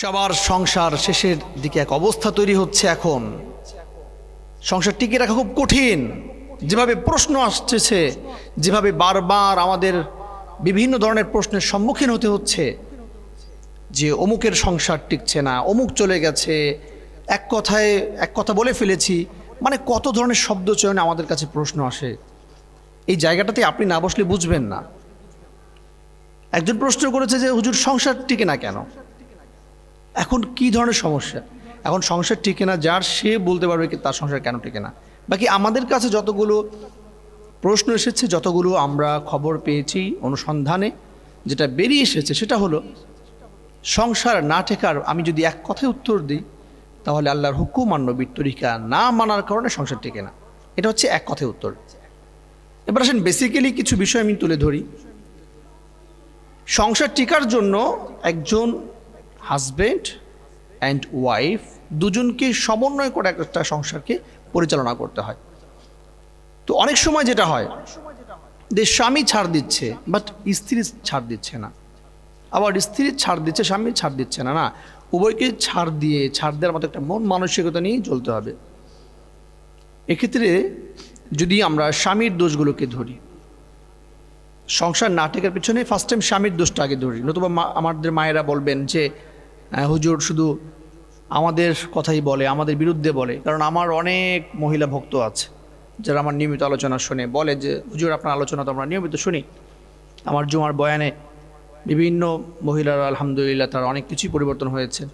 সবার সংসার শেষের দিকে এক অবস্থা তৈরি হচ্ছে এখন। সংসার টিকে রাখা খুব কঠিন। যেভাবে প্রশ্ন আসতেছে, যেভাবে বারবার আমাদের বিভিন্ন ধরনের প্রশ্নের সম্মুখীন হতে হচ্ছে, যে অমুকের সংসার টিকছে না, অমুক চলে গেছে, এক কথায়, এক কথা বলে ফেলেছি মানে কত ধরনের শব্দ চয়নে আমাদের কাছে প্রশ্ন আসে। এই জায়গাটাতে আপনি না বসলে বুঝবেন না। একজন প্রশ্ন করেছে যে, হুজুর, সংসার টিকে না কেন? এখন কি ধরনের সমস্যা? এখন সংসার টিকে না, যার সে বলতে পারবে কি তার সংসার কেন টিকে না? বাকি আমাদের কাছে যতগুলো প্রশ্ন এসেছে, যতগুলো আমরা খবর পেয়েছি অনুসন্ধানে, যেটা বেরিয়ে এসেছে সেটা হলো, সংসার না ঠেকার আমি যদি এক কথায় উত্তর দিই, তাহলে আল্লাহর হুকুম আর নবীর তরিকা না মানার কারণে সংসার টেকে না। এটা হচ্ছে এক কথায় উত্তর। এবার আসেন বেসিক্যালি কিছু বিষয় আমি তুলে ধরি। সংসার টিকার জন্য একজন হাজব্যান্ড অ্যান্ড ওয়াইফ দুজনকে সমন্বয় করে একটা সংসারকে পরিচালনা করতে হয়। তো অনেক সময় যেটা হয়, যে স্বামী ছাড় দিচ্ছে বাট স্ত্রী ছাড় দিচ্ছে না। আবার স্ত্রী ছাড় দিচ্ছে, স্বামী ছাড় দিচ্ছে না না। উভয়কে ছাড় দিয়ে, ছাড় দেওয়ার মতো একটা মন মানসিকতা নিয়েই চলতে হবে। এক্ষেত্রে যদি আমরা স্বামীর দোষগুলোকে ধরি, সংসার নাটকের পিছনে ফার্স্ট টাইম স্বামীর দোষটা আগে ধরি। নতুবা আমাদের মায়েরা বলবেন যে হুজুর, শুধু আমাদের কথাই বলে, আমাদের বিরুদ্ধে বলে। কারণ আমার অনেক মহিলা ভক্ত আছে, যারা আমার নিয়মিত আলোচনা শুনে। বলে যে, হুজুর, আপনার আলোচনা তো আমরা নিয়মিত শুনি। আমার জুমার বয়ানে বিভিন্ন মহিলারা, আলহামদুলিল্লাহ, তার অনেক কিছুই পরিবর্তন হয়েছে।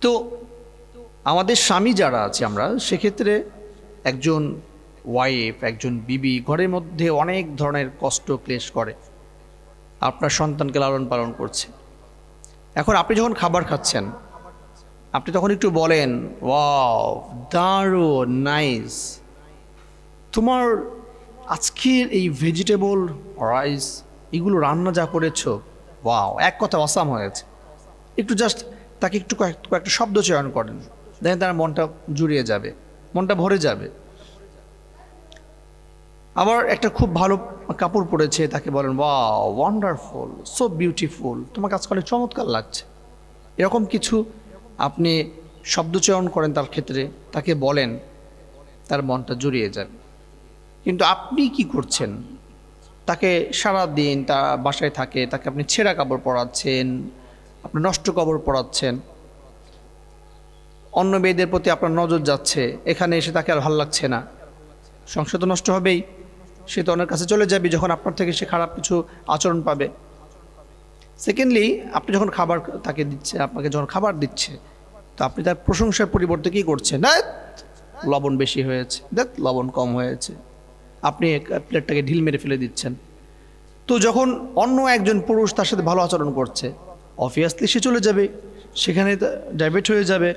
তো আমাদের স্বামী যারা আছে আমরা, সেক্ষেত্রে একজন ওয়াইফ একজন বিবি ঘরের মধ্যে অনেক ধরনের কষ্ট ক্লেশ করে। আপনার সন্তানকে লালন পালন করছে। এখন আপনি যখন খাবার খাচ্ছেন, আপনি তখন একটু বলেন, ওয়াও দারু নাইস। তোমার আজকের এই ভেজিটেবল, রাইস, এগুলো রান্না যা করেছ, ওয়াও, এক কথা অসাম হয়েছে। একটু জাস্ট তাকে একটু কয়েক, কয়েকটা শব্দ চয়ন করেন। দেখেন তার মনটা জুড়িয়ে যাবে, মনটা ভরে যাবে। আবার একটা খুব ভালো কাপড় পরেছে, তাকে বলেন ওয়া ওয়ান্ডারফুল সো বিউটিফুল তোমাকে আজকাল অনেক চমৎকার লাগছে। এরকম কিছু আপনি শব্দচয়ন করেন তার ক্ষেত্রে, তাকে বলেন, তার মনটা জুড়িয়ে যাবে। কিন্তু আপনি কি করছেন? তাকে সারা দিন তা বাসায় থাকে, তাকে আপনি ছেঁড়া কাপড় পরাচ্ছেন, আপনি নষ্ট কাপড় পরাচ্ছেন। অন্য মেয়েদের প্রতি আপনার নজর যাচ্ছে, এখানে এসে তাকে আর ভালো লাগছে না। সংসার তো নষ্ট হবেই। সে তো অনেক কাছে চলে যাবে যখন আপনার থেকে সে খারাপ কিছু আচরণ পাবে। সেকেন্ডলি আপনি যখন খাবার তাকে দিচ্ছে, আপনাকে যখন খাবার দিচ্ছে, তো আপনি তার প্রশংসার পরিবর্তে কী করছেন? না লবণ বেশি হয়েছে দেখ লবণ কম হয়েছে। আপনি প্লেটটাকে ঢিল মেরে ফেলে দিচ্ছেন। তো যখন অন্য একজন পুরুষ তার সাথে ভালো আচরণ করছে অবভিয়াসলি সে চলে যাবে, সেখানে ডাইভার্ট হয়ে যাবে।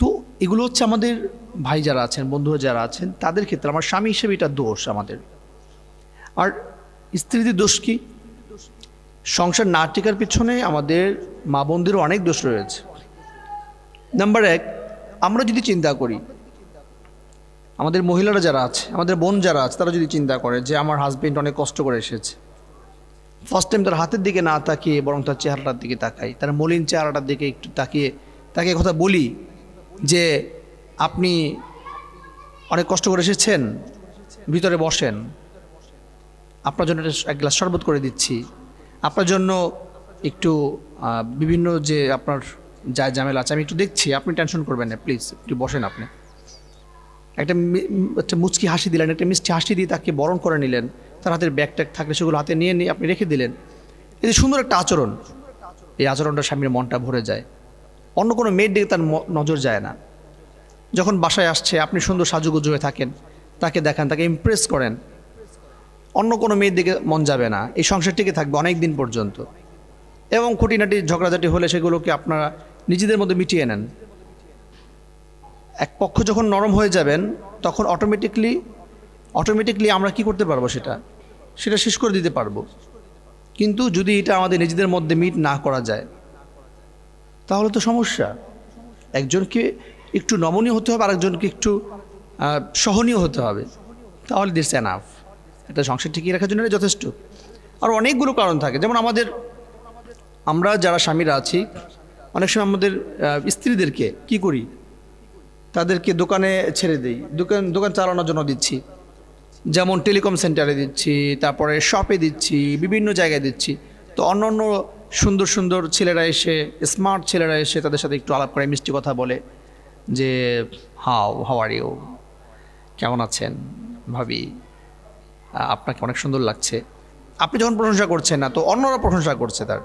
তো এগুলো হচ্ছে আমাদের ভাই যারা আছেন বন্ধু যারা আছেন, তাদের ক্ষেত্রে আমার স্বামী হিসেবে এটা দোষ আমাদের। আর স্ত্রীদের দোষ কি? সংসার না টিকার পিছনে আমাদের মা বোনদেরও অনেক দোষ রয়েছে। নাম্বার এক, আমরা যদি চিন্তা করি, আমাদের মহিলারা যারা আছে, আমাদের বোন যারা আছে, তারা যদি চিন্তা করে যে আমার হাজবেন্ড অনেক কষ্ট করে এসেছে ফার্স্ট টাইম তার হাতের দিকে না তাকিয়ে, বরং তার চেহারাটার দিকে তাকাই, তার মলিন চেহারাটার দিকে একটু তাকিয়ে, তাকে কথা বলি যে আপনি অনেক কষ্ট করে এসেছেন, ভিতরে বসেন। আপনার জন্য এক গ্লাস শরবত করে দিচ্ছি। আপনার জন্য একটু বিভিন্ন যে আপনার যা ঝামেলা আছে, আমি একটু দেখছি। আপনি টেনশন করবেন না প্লিজ একটু বসেন আপনি। একটা একটা মুচকি হাসি দিলেন, একটা মিষ্টি হাসি দিয়ে তাকে বরণ করে নিলেন। তার হাতের ব্যাগ ট্যাগ থাকলে সেগুলো হাতে নিয়ে নিয়ে আপনি রেখে দিলেন। এই যে সুন্দর একটা আচরণ। এই আচরণটা স্বামীর মনটা ভরে যায়। অন্য কোনো মেয়ের দিকে তার নজর যায় না। যখন বাসায় আসছে, আপনি সুন্দর সাজুগুজু হয়ে থাকেন, তাকে দেখান, তাকে ইমপ্রেস করেন। অন্য কোনো মেয়ের দিকে মন যাবে না। এই সংসারটিকে থাকবে অনেক দিন পর্যন্ত। এবং খুঁটিনাটি, ঝগড়াঝাটি হলে সেগুলোকে আপনারা নিজেদের মধ্যে মিটিয়ে নেন। এক পক্ষ যখন নরম হয়ে যাবেন, তখন অটোমেটিকলি অটোমেটিকলি আমরা কি করতে পারব সেটা? সেটা শেষ করে দিতে পারব। কিন্তু যদি এটা আমাদের নিজেদের মধ্যে মিট না করা যায় তাহলে তো সমস্যা। একজনকে একটু নমনীয় হতে হবে, আরেকজনকে একটু সহনীয় হতে হবে। তাহলে দিস এনাফ একটা সংসার টিকিয়ে রাখার জন্য যথেষ্ট। আর অনেকগুলো কারণ থাকে। যেমন আমাদের, আমরা যারা স্বামীরা আছি, অনেক সময় আমাদের স্ত্রীদেরকে কি করি? তাদেরকে দোকানে ছেড়ে দিই। দোকান দোকান চালানোর জন্য দিচ্ছি। যেমন টেলিকম সেন্টারে দিচ্ছি, তারপরে শপে দিচ্ছি, বিভিন্ন জায়গায় দিচ্ছি। তো অন্য অন্য সুন্দর সুন্দর ছেলেরা এসে স্মার্ট ছেলেরা এসে তাদের সাথে একটু আলাপ করে, মিষ্টি কথা বলে যে, হাও হাও আর ইউ কেমন আছেন ভাবি? আপনাকে অনেক সুন্দর লাগছে। আপনি যখন প্রশংসা করছেন না, তো অন্যরা প্রশংসা করছে তার।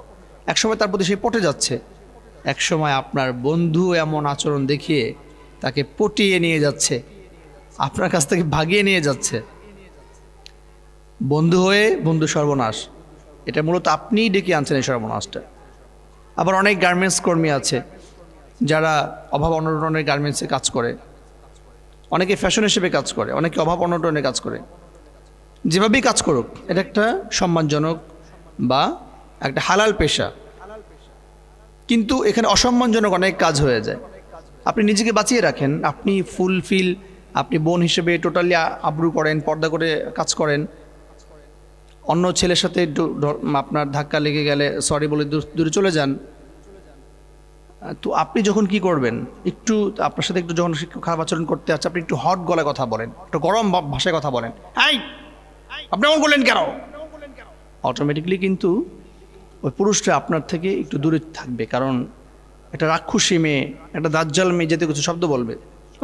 একসময় তার প্রতি সে পটে যাচ্ছে। একসময় আপনার বন্ধু এমন আচরণ দেখিয়ে তাকে পটিয়ে নিয়ে যাচ্ছে। আপনার কাছ থেকে ভাগিয়ে নিয়ে যাচ্ছে। বন্ধু হয়ে বন্ধু সর্বনাশ। এটা মূলত আপনিই ডেকে আনছেন এই সর্বনাশটা আবার অনেক গার্মেন্টস কর্মী আছে, যারা অভাব অনটনের গার্মেন্টসে কাজ করে। অনেকে ফ্যাশন হিসেবে কাজ করে, অনেকে অভাব অনটনে কাজ করে। যেভাবেই কাজ করুক, এটা একটা সম্মানজনক বা একটা হালাল পেশা। কিন্তু এখানে অসম্মানজনক অনেক কাজ হয়ে যায়। আপনি নিজেকে বাঁচিয়ে রাখেন, আপনি ফুলফিল, আপনি বোন হিসেবে টোটালি আবরু করেন, পর্দা করে কাজ করেন। অন্য ছেলের সাথে একটু আপনার ধাক্কা লেগে গেলে সরি বলে দূরে চলে যান। তো আপনি যখন কি করবেন? একটু আপনার সাথে একটু যখন খারাপ আচরণ করতে আছে, আপনি একটু হট গলায় কথা বলেন, একটু গরম ভাষায় কথা বলেন। আপনি এমন করলেন কেন? অটোমেটিকলি কিন্তু ওই পুরুষটা আপনার থেকে একটু দূরে থাকবে, কারণ একটা রাক্ষসী মেয়ে, একটা দাজ্জাল মেয়ে যেতে কিছু শব্দ বলবে।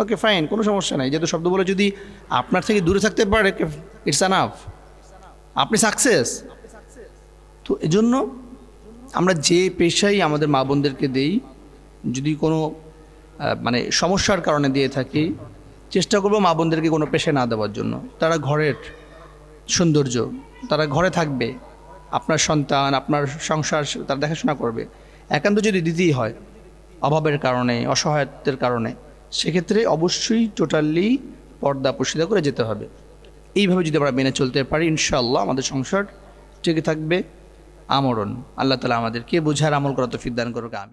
ওকে ফাইন কোনো সমস্যা নাই। যেহেতু শব্দ বলে যদি আপনার থেকে দূরে থাকতে পারে ইটস আনাফ আপনি সাকসেস তো এজন্য আমরা যে পেশাই আমাদের মা বোনদেরকে দেই, যদি কোনো মানে সমস্যার কারণে দিয়ে থাকি, চেষ্টা করব মা বোনদেরকে কোনো পেশায় না দেওয়ার জন্য। তারা ঘরের সৌন্দর্য, তারা ঘরে থাকবে, আপনার সন্তান, আপনার সংসার, তারা দেখাশোনা করবে। একান্ত যদি দিতেই হয়, অভাবের কারণে, অসহায়ত্বের কারণে, সেক্ষেত্রে অবশ্যই টোটালি পর্দা প্রসিদা করে যেতে হবে। এইভাবে যদি আমরা মেনে চলতে পারি, ইনশাআল্লাহ আমাদের সংসার টিকে থাকবে আমরণ। আল্লাহ তালা আমাদেরকে বোঝার আমল করা তো ফিদান করুক আমি